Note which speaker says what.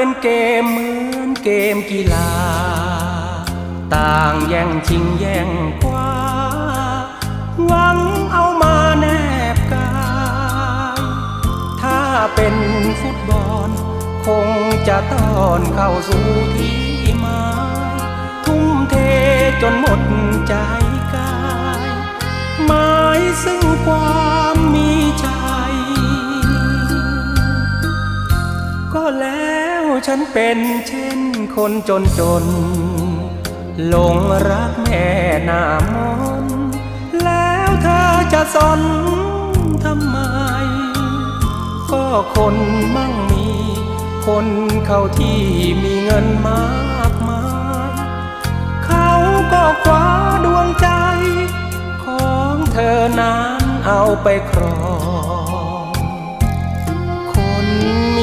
Speaker 1: เป็นเกมเหมือนเกมกีฬา ต่างแย่งชิงแย่งคว้าหวังเอามาแนบกาย ถ้าเป็นฟุตบอล คงจะต้อนเข้าสู่ที่หมายทุ่มเทจนหมด ก็แล้วฉันเป็นเช่นคนจนจนหลงรักแม่นามน แล้วเธอจะสนทำไม ก็คนมั่งมี คนเข้าที่มีเงินมากมาย เขาก็คว้าดวงใจ ของเธอนั้นเอาไปครอง